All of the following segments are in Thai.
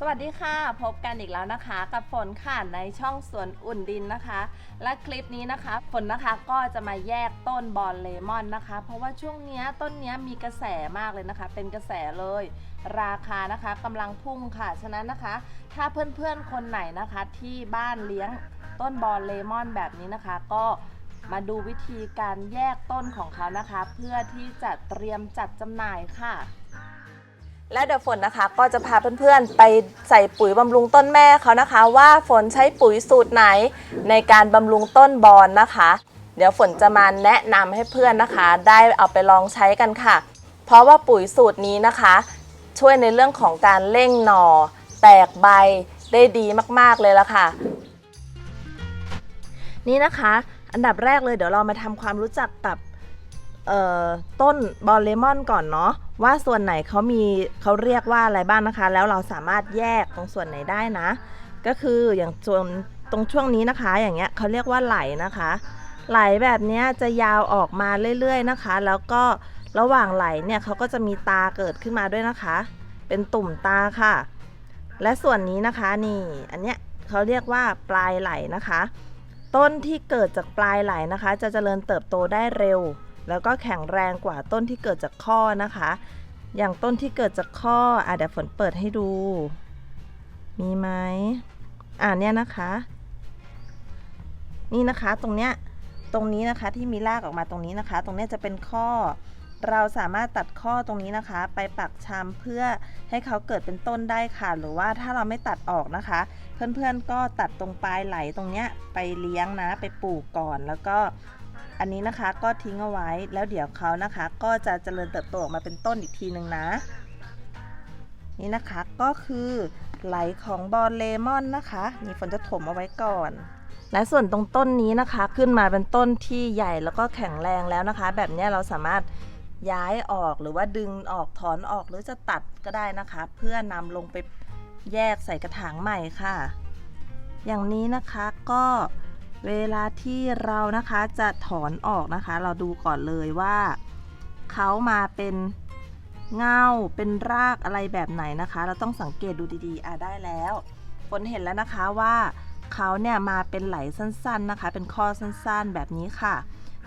สวัสดีค่ะ พบกันอีกแล้วนะคะ กับฝนค่ะในช่องสวนอุ่นดินนะคะ และคลิปนี้นะคะ ฝนนะคะก็จะมาแยกต้นบอลเลมอนนะคะ เพราะว่าช่วงนี้ต้นนี้มีกระแสมากเลยนะคะ เป็นกระแสเลย ราคานะคะกำลังพุ่งค่ะ ฉะนั้นนะคะ ถ้าเพื่อนๆคนไหนนะคะที่บ้านเลี้ยงต้นบอลเลมอนแบบนี้นะคะ ก็มาดูวิธีการแยกต้นของเขานะคะ เพื่อที่จะเตรียมจัดจำหน่ายค่ะ และเดี๋ยวฝนนะคะก็จะพาเพื่อนๆ ไปใส่ปุ๋ยบำรุงต้นแม่เขานะคะ ว่าฝนใช้ปุ๋ยสูตรไหนในการบำรุงต้นบอนนะคะ เดี๋ยวฝนจะมาแนะนำให้เพื่อนนะคะ ได้เอาไปลองใช้กันค่ะ เพราะว่าปุ๋ยสูตรนี้นะคะ ช่วยในเรื่องของการเร่งหน่อ แตกใบได้ดีมากๆเลยละค่ะ นี่นะคะ อันดับแรกเลยเดี๋ยวเรามาทำความรู้จักกับ ต้นบอลเลมอนก่อนเนาะว่าส่วนไหนเขามีเขาเรียกว่าอะไรบ้างนะคะ แล้วเราสามารถแยกตรงส่วนไหนได้นะ ก็คืออย่างส่วนตรงช่วงนี้นะคะ อย่างเงี้ยเขาเรียกว่าไหลนะคะ ไหลแบบเนี้ยจะยาวออกมาเรื่อยๆนะคะ แล้วก็ระหว่างไหลเนี่ยเขาก็จะมีตาเกิดขึ้นมาด้วยนะคะ เป็นตุ่มตาค่ะ และส่วนนี้นะคะนี่อันเนี้ยเขาเรียกว่าปลายไหลนะคะ ต้นที่เกิดจากปลายไหลนะคะ จะเจริญเติบโตได้เร็ว แล้วก็แข็งแรงกว่าต้นที่เกิดจากข้อนะคะ อย่างต้นที่เกิดจากข้ออะเดี๋ยวฝนเปิดให้ดู มีไหมอ่าเนี่ยนะคะ นี่นะคะตรงเนี้ยตรงนี้นะคะที่มีรากออกมาตรงนี้นะคะ ตรงเนี้ยจะเป็นข้อ เราสามารถตัดข้อตรงนี้นะคะ ไปปักชำเพื่อให้เขาเกิดเป็นต้นได้ค่ะ หรือว่าถ้าเราไม่ตัดออกนะคะ เพื่อนๆก็ตัดตรงปลายไหลตรงเนี้ยไปเลี้ยงนะ ไปปลูกก่อนแล้วก็ อันนี้นะคะก็ทิ้งเอาไว้แล้วเดี๋ยวเขานะคะ ก็จะเจริญเติบโตออกมาเป็นต้นอีกทีหนึ่งนะ นี่นะคะก็คือไหลของบอลเลมอนนะคะนี่ฝนจะถมเอาไว้ก่อน และส่วนตรงต้นนี้นะคะ ขึ้นมาเป็นต้นที่ใหญ่แล้วก็แข็งแรงแล้วนะคะ แบบนี้เราสามารถย้ายออกหรือว่าดึงออกถอนออกหรือจะตัดก็ได้นะคะ เพื่อนำลงไปแยกใส่กระถางใหม่ค่ะ อย่างนี้นะคะก็ เวลาที่เรานะคะจะถอนออกนะคะ เราดูก่อนเลยว่าเขามาเป็นเงาเป็นรากอะไรแบบไหนนะคะ เราต้องสังเกตดูดีๆอะได้แล้วฝนเห็นแล้วนะคะว่าเขาเนี่ยมาเป็นไหลสั้นๆนะคะ เป็นข้อสั้นๆแบบนี้ค่ะ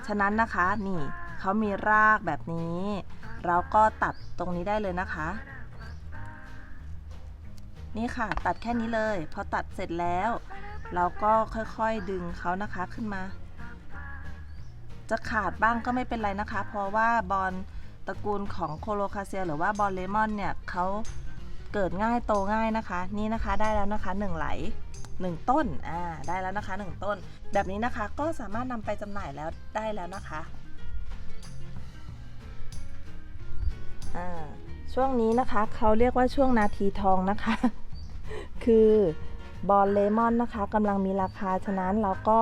ฉะนั้นนะคะนี่เขามีรากแบบนี้ เราก็ตัดตรงนี้ได้เลยนะคะ นี่ค่ะตัดแค่นี้เลย พอตัดเสร็จแล้ว เราก็ค่อยๆดึงเขานะคะขึ้นมา จะขาดบ้างก็ไม่เป็นไรนะคะ เพราะว่าบอลตระกูลของโคโลคาเซียหรือว่าบอลเลมอนเนี่ยเขาเกิดง่ายโตง่ายนะคะ นี่นะคะได้แล้วนะคะหนึ่งไหลหนึ่งต้นอ่าได้แล้วนะคะหนึ่งต้น แบบนี้นะคะก็สามารถนำไปจำหน่ายแล้วได้แล้วนะคะอ่าช่วงนี้นะคะเขาเรียกว่าช่วงนาทีทองนะคะ คือ บอลเลมอนนะคะกำลังมีราคา ฉะนั้นเราก็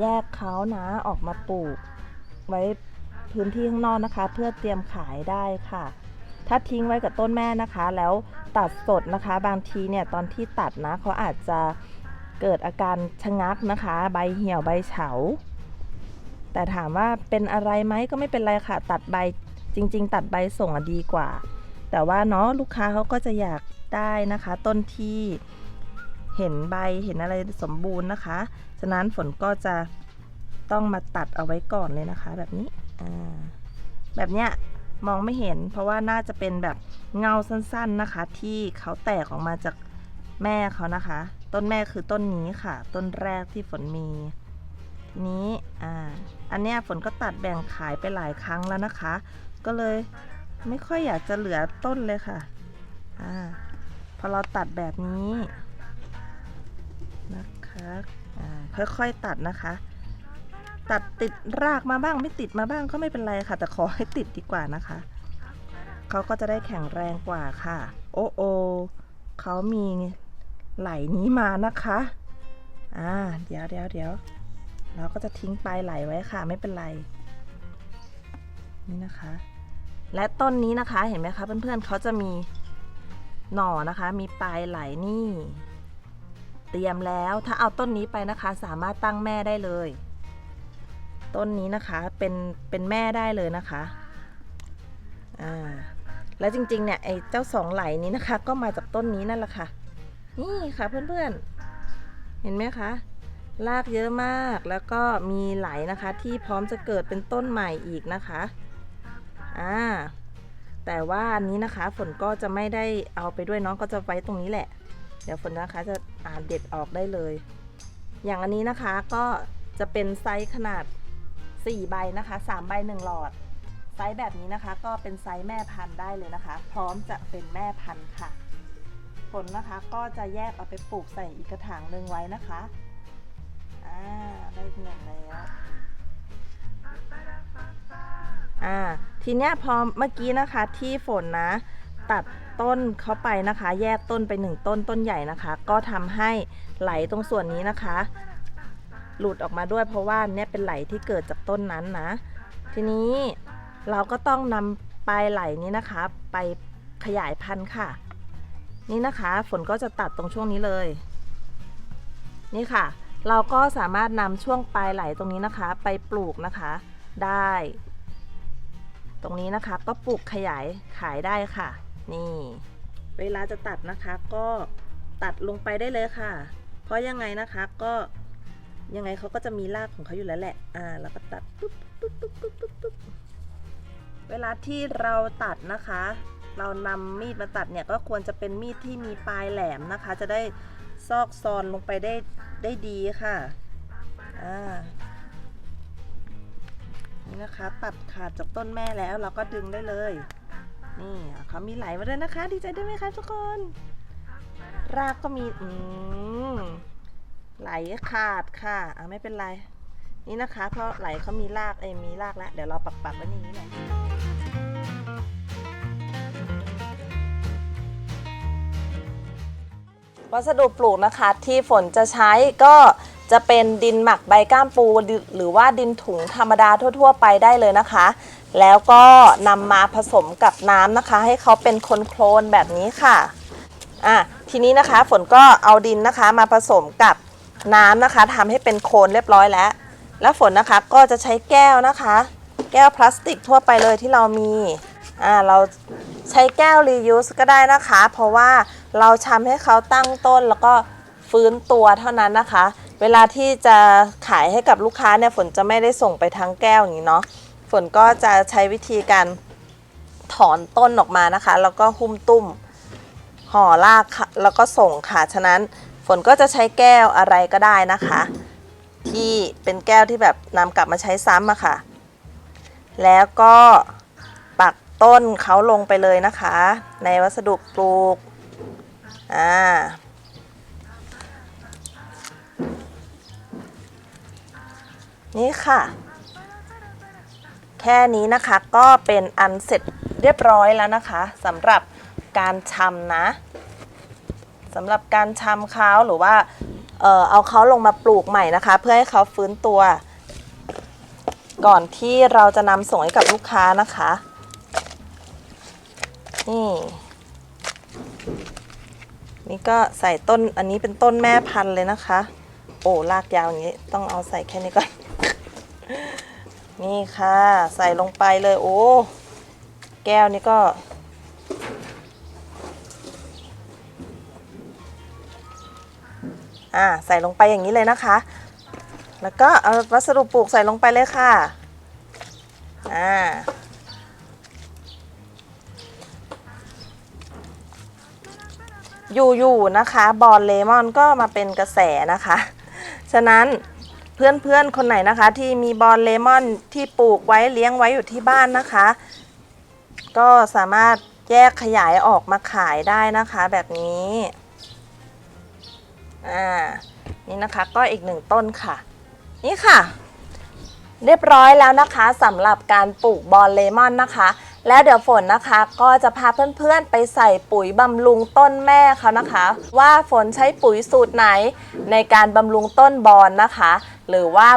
แยกเขานะออกมาปลูก ไว้พื้นที่ข้างนอกนะคะ เพื่อเตรียมขายได้ค่ะ ถ้าทิ้งไว้กับต้นแม่นะคะ แล้วตัดสดนะคะ บางทีเนี่ยตอนที่ตัดนะเขาอาจจะเกิดอาการชะงักนะคะ ใบเหี่ยวใบเฉา แต่ถามว่าเป็นอะไรไหมก็ไม่เป็นไรค่ะ ตัดใบจริง ๆ ตัดใบส่งดีกว่า แต่ว่าเนาะลูกค้าเขาก็จะอยากได้นะคะ ต้นที่ เห็นใบเห็นอะไรสมบูรณ์นะคะ ฉะนั้นฝนก็จะต้องมาตัดเอาไว้ก่อนเลยนะคะแบบนี้แบบเนี้ยมองไม่เห็น เพราะว่าน่าจะเป็นแบบเงาสั้นๆนะคะ ที่เขาแตกออกมาจากแม่เขานะคะ ต้นแม่คือต้นนี้ค่ะ ต้นแรกที่ฝนมีทีนี้อ่าอันเนี้ยฝนก็ตัดแบ่งขายไปหลายครั้งแล้วนะคะ ก็เลยไม่ค่อยอยากจะเหลือต้นเลยค่ะอ่าพอเราตัดแบบนี้ นะคะค่อยๆตัดนะคะ ตัดติดรากมาบ้างไม่ติดมาบ้างก็ไม่เป็นไรค่ะ แต่ขอให้ติดดีกว่านะคะเขาก็จะได้แข็งแรงกว่าค่ะ โอ้โอเขามีไหลนี้มานะคะอ่าเดี๋ยวเดี๋ยวเดี๋ยวเราก็จะทิ้งปลายไหลไว้ค่ะ ไม่เป็นไร นี่นะคะ และต้นนี้นะคะเห็นไหมคะเพื่อนๆเขาจะมีหน่อนะคะ มีปลายไหลนี่ เตรียมแล้ว ถ้าเอาต้นนี้ไปนะคะ สามารถตั้งแม่ได้เลย ต้นนี้นะคะเป็นเป็นแม่ได้เลยนะคะอ่าแล้วจริงๆเนี่ยไอ้เจ้าสองไหลนี้นะคะ ก็มาจากต้นนี้นั่นแหละค่ะ นี่ค่ะเพื่อนๆ เห็นไหมคะรากเยอะมากแล้วก็มีไหลนะคะที่พร้อมจะเกิดเป็นต้นใหม่อีกนะคะอ่าแต่ว่าอันนี้นะคะฝนก็จะไม่ได้เอาไปด้วยเน้องก็จะไว้ตรงนี้แหละ เดี๋ยวฝนนะคะจะอ่านเด็ดออกได้เลย อย่างอันนี้นะคะก็จะเป็นไซส์ขนาด 4 ใบนะคะ 3 ใบ 1 หลอด ไซส์แบบนี้นะคะ ก็เป็นไซส์แม่พันธุ์ได้เลยนะคะ พร้อมจะเป็นแม่พันธุ์ค่ะ ผลนะคะก็จะแยกเอาไปปลูกใส่อีกกระถางหนึ่งไว้นะคะอ่าได้หนึ่งแล้วอ่าทีเนี้ยพอเมื่อกี้นะคะที่ฝนนะ ตัด ต้นเขาไปนะคะ แยกต้นไปหนึ่งต้นต้นใหญ่นะคะ ก็ทำให้ไหลตรงส่วนนี้นะคะ หลุดออกมาด้วยเพราะว่าเนี่ยเป็นไหลที่เกิดจากต้นนั้นนะ ทีนี้เราก็ต้องนำปลายไหลนี้นะคะ ไปขยายพันธุ์ค่ะ นี่นะคะ ฝนก็จะตัดตรงช่วงนี้เลย นี่ค่ะ เราก็สามารถนำช่วงปลายไหลตรงนี้นะคะ ไปปลูกนะคะ ได้ตรงนี้นะคะก็ปลูกขยายขายได้ค่ะ นี่ เวลาจะตัดนะคะก็ตัดลงไปได้เลยค่ะ เพราะยังไงนะคะก็ยังไงเขาก็จะมีรากของเขาอยู่แล้วแหละ อ่า แล้วก็ตัดปุ๊บปุ๊บปุ๊บปุ๊บปุ๊บปุ๊บเวลาที่เราตัดนะคะ เรานำมีดมาตัดเนี่ยก็ควรจะเป็นมีดที่มีปลายแหลมนะคะ จะได้ซอกซอนลงไปได้ได้ดีค่ะ อ่า นี่นะคะ ตัดขาดจากต้นแม่แล้วเราก็ดึงได้เลย นี่เขามีไหลมาด้วยนะคะ ดีใจด้วยไหมคะทุกคน รากก็มีอืมไหลขาดค่ะอะไม่เป็นไร นี่นะคะ เพราะไหลเขามีรากเอ้ยมีรากแล้วเดี๋ยวเราปักปักไว้ในนี้แหละวัสดุปลูกนะคะที่ฝนจะใช้ก็จะเป็นดินหมักใบก้ามปูหรือว่าดินถุงธรรมดาทั่ว ๆ ไปได้เลยนะคะ แล้วก็นำมาผสมกับน้ำนะคะ ให้เขาเป็นโคลนแบบนี้ค่ะอะทีนี้นะคะฝนก็เอาดินนะคะมาผสมกับน้ำนะคะทำให้เป็นโคลนเรียบร้อยแล้ว แล้วฝนนะคะก็จะใช้แก้วนะคะ แก้วพลาสติกทั่วไปเลยที่เรามีอ่าเราใช้แก้ว reuse ก็ได้นะคะ เพราะว่าเราทำให้เขาตั้งต้นแล้วก็ฟื้นตัวเท่านั้นนะคะ เวลาที่จะขายให้กับลูกค้าเนี่ยฝนจะไม่ได้ส่งไปทั้งแก้วอย่างนี้เนาะ ฝนก็จะใช้วิธีการถอนต้นออกมานะคะ แล้วก็หุ้มตุ้มห่อรากแล้วก็ส่งค่ะฉะนั้นฝนก็จะใช้แก้วอะไรก็ได้นะคะ ที่เป็นแก้วที่แบบนำกลับมาใช้ซ้ำอะค่ะ แล้วก็ปักต้นเขาลงไปเลยนะคะ ในวัสดุปลูกอ่านี่ค่ะ แค่นี้นะคะก็เป็นอันเสร็จเรียบร้อยแล้วนะคะสำหรับการชำนะสำหรับการชำเขาหรือว่าเอ่อเอาเขาลงมาปลูกใหม่นะคะ เพื่อให้เขาฟื้นตัว ก่อนที่เราจะนำส่งให้กับลูกค้านะคะนี่นี่ก็ใส่ต้นอันนี้เป็นต้นแม่พันธุ์เลยนะคะ โอ้ลากยาวอย่างนี้ต้องเอาใส่แค่นี้ก่อน นี่ค่ะ ใส่ลงไปเลยโอ้ แก้วนี่ก็ อ่าใส่ลงไปอย่างนี้เลยนะคะ แล้วก็เอาวัสดุปลูกใส่ลงไปเลยค่ะ อ่าอยู่ๆนะคะ บอลเลมอนก็มาเป็นกระแสนะคะ ฉะนั้น เพื่อนๆคนไหนนะคะ ที่มีบอลเลมอนที่ปลูกไว้เลี้ยงไว้อยู่ที่บ้านนะคะ ก็สามารถแยกขยายออกมาขายได้นะคะแบบนี้อ่านี่นะคะก็อีกหนึ่งต้นค่ะ นี่ค่ะ เรียบร้อยแล้วนะคะสำหรับการปลูกบอลเลมอนนะคะ แล้วเดี๋ยวฝนนะคะ ก็จะพาเพื่อนๆไปใส่ปุ๋ยบำรุงต้นแม่เขานะคะ ว่าฝนใช้ปุ๋ยสูตรไหนในการบำรุงต้นบอลนะคะ หรือว่า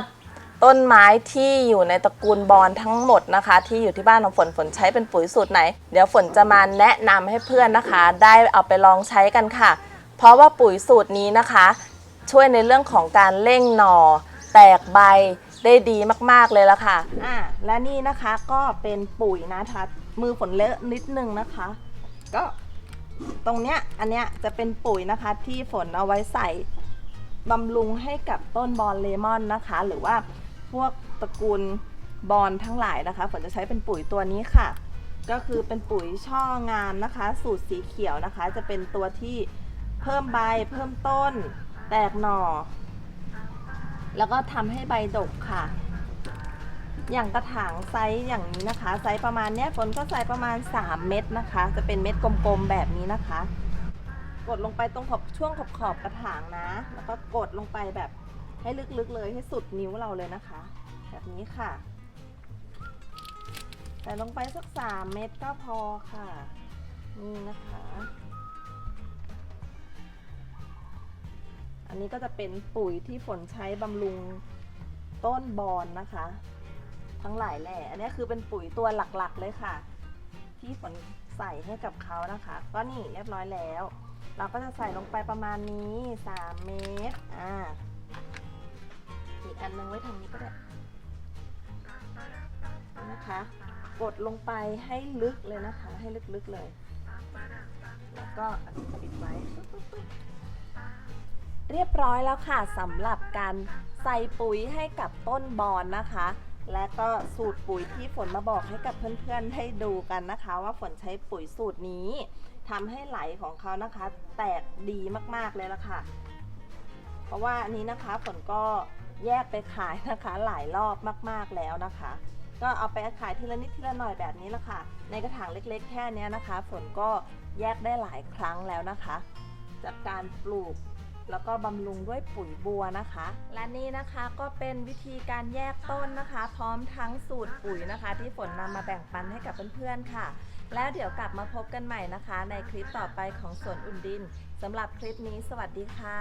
ต้นไม้ที่อยู่ในตระกูลบอลทั้งหมดนะคะ ที่อยู่ที่บ้านของฝนฝนใช้เป็นปุ๋ยสูตรไหน เดี๋ยวฝนจะมาแนะนำให้เพื่อนนะคะ ได้เอาไปลองใช้กันค่ะ เพราะว่าปุ๋ยสูตรนี้นะคะ ช่วยในเรื่องของการเร่งหน่อ แตกใบ ได้ดีมากๆเลยละค่ะ อ่าและนี่นะคะก็เป็นปุ๋ยนะคะมือฝนเลอะนิดนึงนะคะ ก็ตรงเนี้ยอันเนี้ยจะเป็นปุ๋ยนะคะที่ฝนเอาไว้ใส่บำรุงให้กับต้นบอลเลมอนนะคะ หรือว่าพวกตระกูลบอลทั้งหลายนะคะฝนจะใช้เป็นปุ๋ยตัวนี้ค่ะ ก็คือเป็นปุ๋ยช่องามนะคะ สูตรสีเขียวนะคะ จะเป็นตัวที่เพิ่มใบเพิ่มต้น แตกหน่อ แล้วก็ทำให้ใบดกค่ะ อย่างกระถางไซส์อย่างนี้นะคะ ไซส์ประมาณเนี้ยฝนก็ใส่ประมาณ 3 เม็ดนะคะ จะเป็นเม็ดกลมๆแบบนี้นะคะ กดลงไปตรงขอบช่วงขอบขอบกระถางนะ แล้วก็กดลงไปแบบให้ลึกๆเลยให้สุดนิ้วเราเลยนะคะ แบบนี้ค่ะใส่ลงไปสัก 3 เม็ดก็พอค่ะ นี่นะคะ อันนี้ก็จะเป็นปุ๋ยที่ฝนใช้บำรุงต้นบอนนะคะ ทั้งหลายแหล่อันนี้คือเป็นปุ๋ยตัวหลักๆเลยค่ะ ที่ฝนใส่ให้กับเขานะคะ ก็นี่เรียบร้อยแล้ว เราก็จะใส่ลงไปประมาณนี้ 3 เมตรอ่าอีกอันนึงไว้ทางนี้ก็ได้นะคะ กดลงไปให้ลึกเลยนะคะ ให้ลึกๆเลย แล้วก็อันนี้ปิดไว้ เรียบร้อยแล้วค่ะสำหรับการใส่ปุ๋ยให้กับต้นบอนนะคะ และก็สูตรปุ๋ยที่ฝนมาบอกให้กับเพื่อนๆได้ดูกันนะคะ ว่าฝนใช้ปุ๋ยสูตรนี้ทำให้ไหลของเขานะคะ แตกดีมากๆเลยละค่ะ เพราะว่าอันนี้นะคะฝนก็แยกไปขายนะคะหลายรอบมากๆแล้วนะคะ ก็เอาไปขายทีละนิดทีละหน่อยแบบนี้ละค่ะ ในกระถางเล็กๆ แค่นี้นะคะ ฝนก็แยกได้หลายครั้งแล้วนะคะ จากการปลูก แล้วก็บำรุงด้วยปุ๋ยบัวนะคะ และนี่นะคะก็เป็นวิธีการแยกต้นนะคะ พร้อมทั้งสูตรปุ๋ยนะคะ ที่ฝนนำมาแบ่งปันให้กับเพื่อนๆค่ะ แล้วเดี๋ยวกลับมาพบกันใหม่นะคะ ในคลิปต่อไปของสวนอุ่นดินสำหรับคลิปนี้สวัสดีค่ะ